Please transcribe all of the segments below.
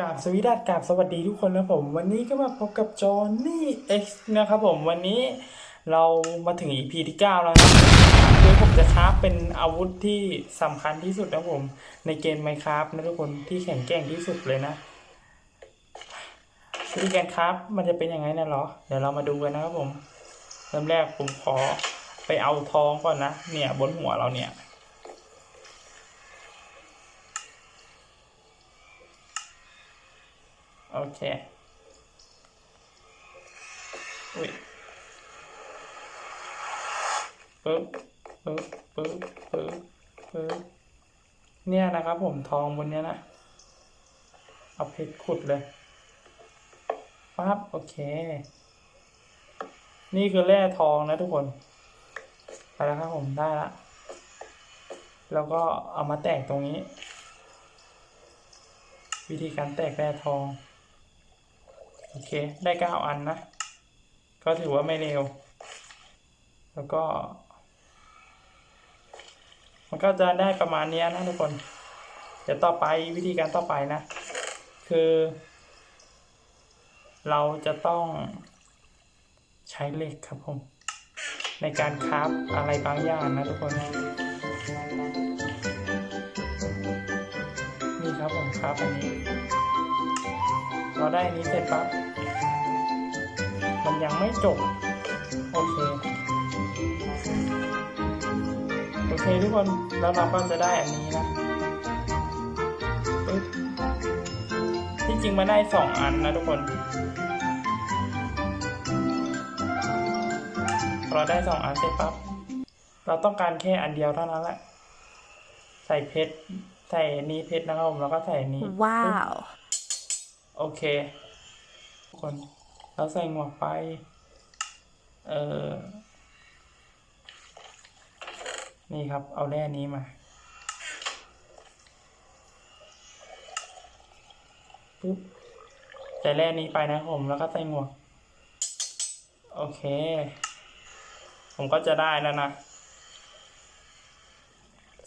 กราบสวีดัสกราบสวัสดีทุกคนนะผม วันนี้ก็มาพบกับจอห์นนี่ X นะครับผมวันนี้เรามาถึง EP ที่9แล้วนะโดยผมจะคราฟเป็นอาวุธที่สำคัญที่สุดนะผม ในเกม Minecraft นะทุกคนที่แข็งแกร่งที่สุดเลยนะวิธีการคราฟมันจะเป็นยังไงนะหรอ เดี๋ยวเรามาดูกันนะครับผมเริ่มแรกผมขอไปเอาทองก่อนนะเนี่ยบนหัวเราเนี่ย โอเค อุ้ยปึ๊บปึ๊บปึ๊บปึ๊บปึ๊บเนี่ยนะครับผมทองบนเนี้ยนะ เอาเพชรขุดเลยปั๊บโอเค นี่คือแร่ทองนะทุกคน ไปแล้วครับผมได้ละแล้วก็เอามาแตกตรงนี้ วิธีการแตกแร่ทอง โอเค ได้เก้าอันนะ ก็ถือว่าไม่เร็ว แล้วก็ มันก็จะได้ประมาณนี้นะทุกคน เดี๋ยวต่อไปวิธีการต่อไปนะ คือ เราจะต้องใช้เหล็กครับผม ในการคราฟอะไรบางอย่างนะทุกคน นี่ครับผมคราฟอันนี้ เราได้อันนี้เสร็จปั๊บ มันยังไม่จบ โอเค โอเคทุกคน แล้วเราก็จะได้อันนี้นะปึ๊บที่จริงมันได้สองอันนะทุกคน เราได้สองอันเสร็จปั๊บ เราต้องการแค่อันเดียวเท่านั้นแหละ ใส่เพชร ใส่นี้เพชรนะครับผมแล้วก็ใส่นี้ Wow. โอเคทุกคนเราใส่หมวกไป เออนี่ครับ เอาแร่นี้มาปุ๊บใส่แร่นี้ไปนะผม แล้วก็ใส่หมวก โอเค ผมก็จะได้แล้วนะ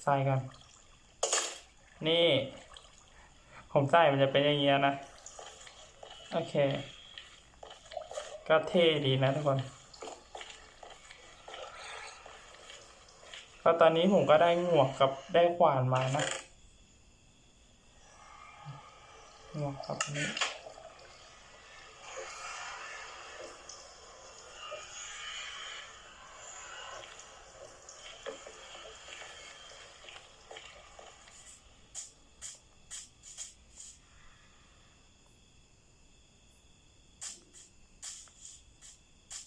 ใส่กัน นี่ ผมใส่มันจะเป็นอย่างเงี้ยนะ โอเค ก็เท่ดีนะทุกคน ก็ตอนนี้ผมก็ได้หมวกกับได้ขวานมานะหมวกกับนี้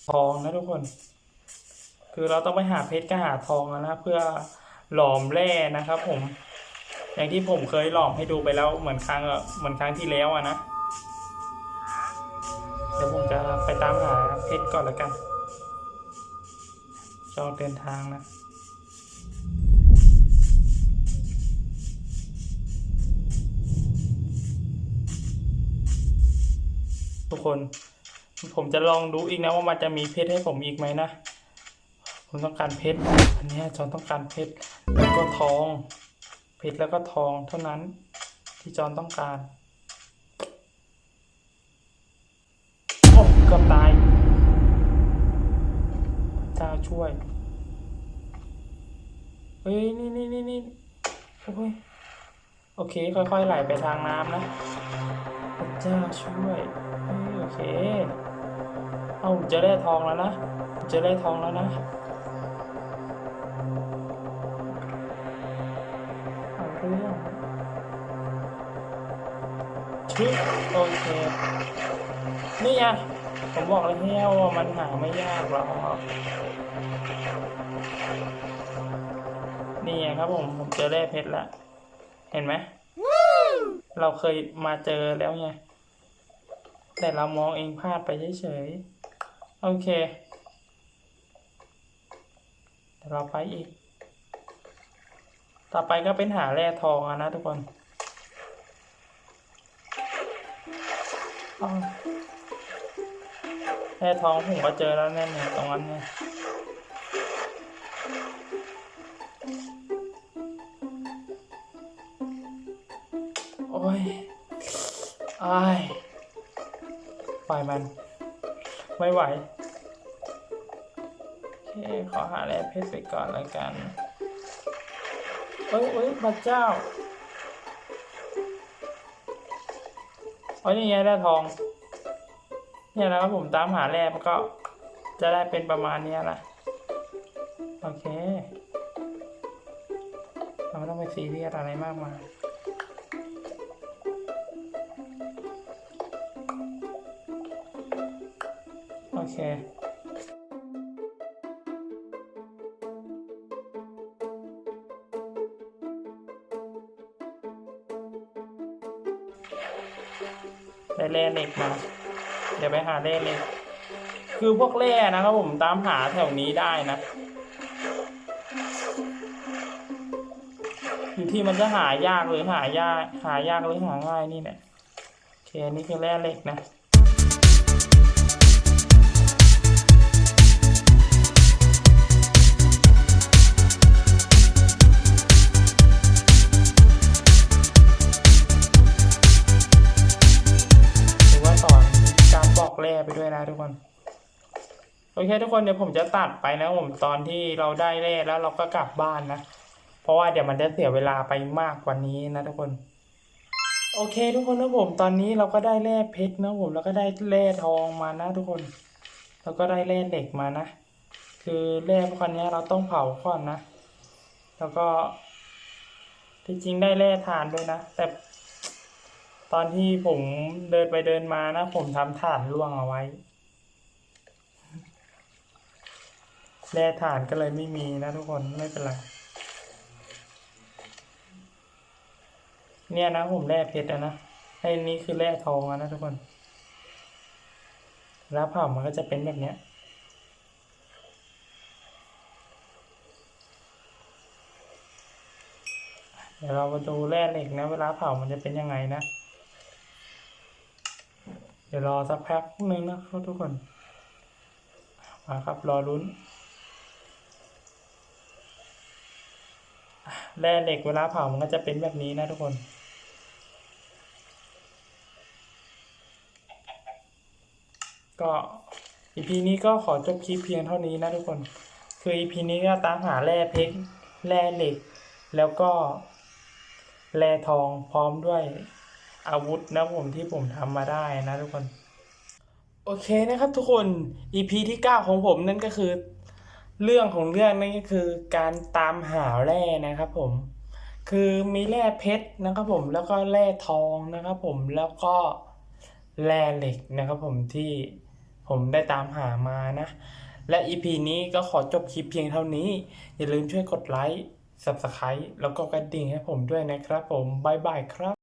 ทองนะทุกคน คือเราต้องไปหาเพชรก็หาทองนะเพื่อหลอมแร่นะครับ ผม อย่างที่ผมเคยหลอมให้ดูไปแล้วเหมือนครั้งเหมือนครั้งที่แล้วอะนะเดี๋ยวผมจะไปตามหาเพชรก่อนละกันจอเดินทางนะทุกคน ผมจะลองดูอีกนะว่ามันจะมีเพชรให้ผมอีกไหมนะ ผมต้องการเพชร อันนี้จอนต้องการเพชรแล้วก็ทอง เพชรแล้วก็ทองเท่านั้นที่จอนต้องการโอ้เกือบตายพระเจ้าช่วย เฮ้ย นี่นี่นี่นี่โอ้ยโอเค ค่อยๆ ไหลไปทางน้ำนะพระเจ้าช่วยเฮ้ยโอเค เอาผมเจะได้ทองแล้วนะผมเจะได้ทองแล้วนะเอาเรื่องชึบโอเคนี่ไงผมบอกแล้วว่ามันหาไม่ยากหรอกนี่ไงครับผมผมเจอแร่เพชรแล้วเห็นไหมเราเคยมาเจอแล้วไง แต่เรามองเองพลาดไปเฉยๆ โอเคเดี๋ยวเราไปอีก ต่อไปก็เป็นหาแร่ทองอนะทุกคนแร่ทองผมก็เจอแล้วแน่เนี่ยตรงนั้นเนี่ยโอ้ยอ้าย ล่อยมัน ไม่ไหวโอเคขอหาแร่เพชรไปก่อนแล้วกันเอ้ยเอ้ยพระเจ้าเอ้ยนี่ไงได้ทอง เนี่ยนะครับผมตามหาแร่มันก็จะได้เป็นประมาณนี้ยนะโอเคเราไม่ต้องไปซีเรียสอะไรมากมาย เคได้แร่เหล็กมาเดี๋ยวไปหาแร่เหล็ก คือพวกแร่นะครับผมตามหาแถวนี้ได้นะอยู่ที่มันจะหายากหรือหายากหายากหรือหาง่ายนี่เนี่ยโอเคนี่คือแร่เหล็กนะ เคทุกคนเดี๋ยวผมจะตัดไปนะผมตอนที่เราได้แร่แล้วเราก็กลับบ้านนะ เพราะว่าเดี๋ยวมันจะเสียเวลาไปมากกว่านี้นะทุกคน โอเค ทุกคนนะผมตอนนี้เราก็ได้แร่เพชรนะผมแล้วก็ได้แร่ทองมานะ ทุกคน แล้วก็ได้แร่เหล็กมานะ คือแร่พวกนี้เราต้องเผาก่อนนะ แล้วก็ที่จริงได้แร่ถ่านด้วยนะ แต่ตอนที่ผมเดินไปเดินมานะ ผมทำถ่านร่วงเอาไว้ แร่ถ่านก็เลยไม่มีนะทุกคนไม่เป็นไรเนี่ยนะผมแร่เพชรอะนะไอ้นี่คือแร่ทองนะทุกคน แล้วเผามันก็จะเป็นแบบเนี้ยเดี๋ยวเรามาดูแร่เหล็กนะเวลาเผามันจะเป็นยังไงนะ เดี๋ยวรอสักแป๊บนึงนะครับทุกคน มาครับรอลุ้น แร่เหล็กเวลาเผามันก็จะเป็นแบบนี้นะทุกคนก็ EP นี้ก็ขอจบคลิปเพียงเท่านี้นะทุกคน คือ EP นี้ก็ตามหาแร่เพชรแร่เหล็ก แล้วก็แร่ทองพร้อมด้วยอาวุธนะผมที่ผมทำมาได้นะทุกคน โอเคนะครับทุกคน EP ที่ 9 ของผมนั่นก็คือ เรื่องของเรื่องนั่นก็คือการตามหาแร่นะครับผม คือมีแร่เพชรนะครับผมแล้วก็แร่ทองนะครับผมแล้วก็แร่เหล็กนะครับผมที่ผมได้ตามหามานะ และ EP นี้ก็ขอจบคลิปเพียงเท่านี้ อย่าลืมช่วยกดไลค์ Subscribe แล้วก็กระดิ่งให้ผมด้วยนะครับผม บ๊ายบายครับ